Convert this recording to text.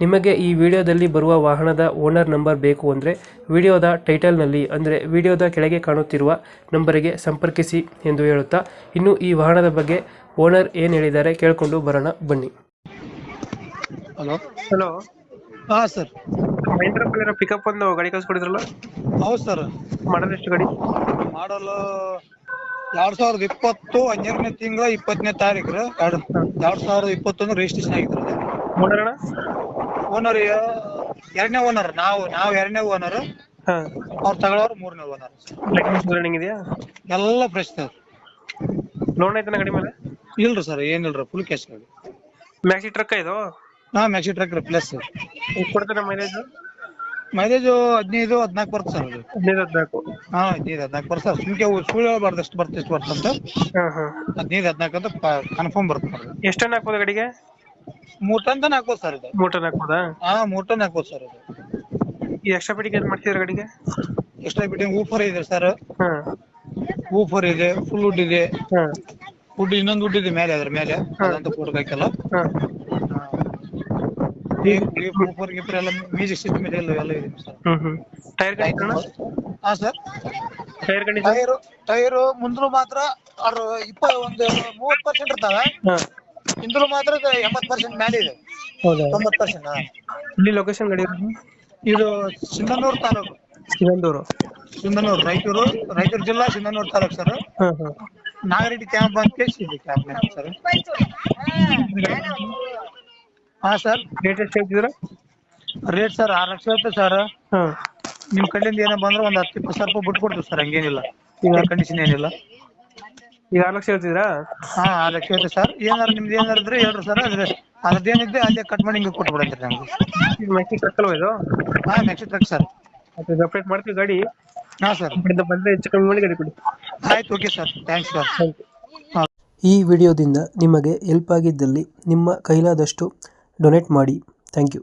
ನಿಮಗೆ ಈ ವಿಡಿಯೋದಲ್ಲಿ ಬರುವ ವಾಹನದ ಓನರ್ ನಂಬರ್ ಬೇಕು ಅಂದರೆ ವಿಡಿಯೋದ ಟೈಟಲ್ನಲ್ಲಿ ಅಂದರೆ ವಿಡಿಯೋದ ಕೆಳಗೆ ಕಾಣುತ್ತಿರುವ ನಂಬರಿಗೆ ಸಂಪರ್ಕಿಸಿ ಎಂದು ಹೇಳುತ್ತಾ ಇನ್ನು ಈ ವಾಹನದ ಬಗ್ಗೆ ಓನರ್ ಏನು ಹೇಳಿದ್ದಾರೆ ಕೇಳಿಕೊಂಡು ಬರೋಣ ಬನ್ನಿ. ಹಲೋ. ಹಲೋ. ಹಾ ಸರ್. ಮಹೇಂದ್ರ ಕಲರ್ ಪಿಕಪ್ ಒಂದು ಗಾಡಿ ಕಳ್ಸ್ಕೊಡಿದ್ರಲ್ಲ? ಹೌದು ಸರ್. ಮಾಡಲ್ ಎಷ್ಟು ಗಾಡಿ? ಮಾಡಲು ಎರಡ್ ಸಾವಿರದ ಇಪ್ಪತ್ತು ಹನ್ನೆರಡನೇ ತಿಂಗಳ ಇಪ್ಪತ್ತನೇ ತಾರೀಕು ರೀ. ಎರಡ್ ಎರಡ್ ಸಾವಿರದ ಇಪ್ಪತ್ತೊಂದು ರಿಜಿಸ್ಟ್ರೇಷನ್ ಆಗಿತ್ತು ಓನರ್ ಅಣ್ಣ? ಓನರ್ ಎರಡನೇ ಓನರ್ ನಾವು ನಾವು ಎರಡನೇ ಓನರ್ ಅವ್ರ ಅವ್ರು ತಗೊಳ್ಳೋರು ಮೂರನೇ ಓನರ್ ಲೈಸೆನ್ಸ್ ರನ್ನಿಂಗ್ ಇದೆಯಾ? ಎಲ್ಲ ಫ್ರೆಶ್ ಸರ್ ಲೋನ್ ಐತನ ಗಾಡಿ ಮೇಲೆ? ಇಲ್ರಿ ಸರ್ ಏನಿಲ್ರಿ ಫುಲ್ ಕ್ಯಾಶ್ ಗಾಡಿ. ಮ್ಯಾಕ್ಸಿ ಟ್ರಕ್ ಇದು? ಹಾ ಮ್ಯಾಕ್ಸಿ ಟ್ರಕ್ ರೀ ಪ್ಲಸ್ ಸರ್ ಎಷ್ಟು ಕೊಡ್ತಾರೆ ಮೈಲೇಜ್ ಮೈಲೇಜು ಹದಿನೈದು ಹದಿನಾಲ್ಕು ಬರುತ್ತೆ ಸರ್ ಅದು ಹದಿನೈದು ಹದಿನಾಲ್ಕು. ಹಾ ಹದಿನೈದು ಹದಿನಾಲ್ಕು ಬರುತ್ತೆ ಸರ್ ಸುಮ್ಕೆ ಸುಳ್ಳು ಹೇಳ್ಬಾರ್ದು ಎಷ್ಟು ಬರುತ್ತೆ ಎಷ್ಟು ಬರುತ್ತೆ ಅಂತ. ಹಾ ಹಾ. ಹದಿನೈದು ಹದಿನಾಲ್ಕು ಅಂತ ಕನ್ಫರ್ಮ್ ಬರುತ್ತೆ ಎಷ್ಟು ಟನ್ ಹಾಕ್ಬೋದು ಗಾಡಿಗೆ? ಮೂರ್ ಟನ್ ಹಾಕ್ಬೋದು ಸರ್ ಇದು. ಮೂರ್ ಟನ್ ಹಾಕ್ಬೋದಾ ಹಾ ಮೂರ್ ಟನ್ ಹಾಕ್ಬೋದು ಸರ್ ಇದು. ಈ ಎಕ್ಸ್ಟ್ರಾ ಫಿಟ್ಟಿಂಗ್ ಏನ್ ಮಾಡ್ತಿದ್ರೆ ಗಾಡಿಗೆ? ಎಕ್ಸ್ಟ್ರಾ ಬಿಟ್ಟಿಂಗ್ ಊಫರ್ ಇದೆ ಸರ್. ಹಾ. ಊಫರ್ ಇದೆ ಫುಲ್ ವುಡ್ ಇದೆ. ಹಾ. ವುಡ್ ಇನ್ನೊಂದು ವುಡ್ ಇದೆ ಮೇಲೆ ಅದ್ರ ಮೇಲೆ. ಅದಂತ ಹಾಂ. ಊಫರ್ ಗೀಫರ್ ಎಲ್ಲ ಮ್ಯೂಸಿಕ್ ಸಿಸ್ಟಮ್ ಇದೆ ಎಲ್ಲ ಎಲ್ಲ ಇದೆ ಸರ್. ಹ್ಮ್ ಹ್ಮ್. ಟೈರ್ ಕಂಡೀಷನ್ ಹಾ sir. Tyre condition tyre tyre ಮುಂದ್ರು ಮಾತ್ರ ಅವ್ರು ಇಪ್ಪ ಒಂದು ಮೂವತ್ ಪರ್ಸೆಂಟ್ ಇರ್ತಾವೆ. ಹಾ. ಹಿಂದ್ರು ಮಾತ್ರ ಎಂಬತ್ ಪರ್ಸೆಂಟ್ ಮೇಲೆ ಇದೆ. ಹೌದಾ? ತೊಂಬತ್ ಪರ್ಸೆಂಟ್ ಇಲ್ಲಿ ಲೊಕೇಶನ್ ಗಡಿ ಇದು ಸಿಂಧನೂರು ತಾಲೂಕು. ಸಿಂಧನೂರು. ಸಿಂಧನೂರು ರಾಯಚೂರು ರಾಯಚೂರು ಜಿಲ್ಲಾ ಸಿಂಧನೂರು ತಾಲೂಕು ಸರ್. ಹಾ ಹಾ. ನಾಗರೆಡ್ಡಿ ಕ್ಯಾಂಪ್ ಅಂತ ಇದೆ ಕ್ಯಾಂಪ್ ಸರ್. ಹಾ ಸರ್. ರೇಟ್ ಎಷ್ಟು ಹೇಳ್ತಿದ್ರ ರೇಟ್ ಸರ್ ಆರು ಲಕ್ಷ ಐತೆ ಸರ್. ನಿಮ್ಮ ನಿಮ್ ಕಡೆಯಿಂದ ಏನೋ ಬಂದ್ರೆ ಒಂದ್ ಹತ್ತು ಇಪ್ಪತ್ತು ಸಾವಿರ ರೂಪಾಯಿ ಬಿಟ್ಟು ಕೊಡ್ತೀವಿ ಸರ್ ಹಂಗೇನಿಲ್ಲ. ಈಗ- ಕಂಡೀಷನ್ ಏನಿಲ್ಲ. ಈಗ ಆರು ಲಕ್ಷ ಹೇಳ್ತಿದ್ರಾ ಹಾ ಆರು ಲಕ್ಷ ಐತೆ ಸರ್ ಏನಾರ ನಿಮ್ದು ಏನಾರ ಇದ್ರೆ ಹೇಳ್ರಿ ಸರ್ ಅದ್ರ ಅದ್ರದ್ದೇನಿದೆ ಅಲ್ಲೇ ಕಟ್ ಮಾಡಿ ಹಿಂಗೆ ಕೊಟ್ಬಿಡಂತ್ರಿ ನಮ್ಗೆ. ಮೆಕ್ಸಿ ಮೆಕ್ಸಿ ಟ್ರಕ್ಕಲ್ವ ಇದು? ಹಾ ನೆಕ್ಸ್ಟ್ ಟ್ರಕ್ ಸರ್ ಅದು ಸಪ್ರೇಟ್ ಮಾಡ್ತೀವಿ ಗಾಡಿ. ಹಾ ಸರ್ ಕಡೆಯಿಂದ ಬಂದ್ರೆ ಹೆಚ್ಚು ಕಮ್ಮಿ ಮಾಡಿ ಗಾಡಿ ಕೊಡಿ. ಆಯ್ತು okay sir thanks sir thank you ಹಾ. ಈ ವಿಡಿಯೋದಿಂದ ನಿಮಗೆ ಹೆಲ್ಪ್ ಆಗಿದ್ದಲ್ಲಿ ನಿಮ್ಮ ಕೈಲಾದಷ್ಟು ಡೊನೇಟ್ ಮಾಡಿ. Thank you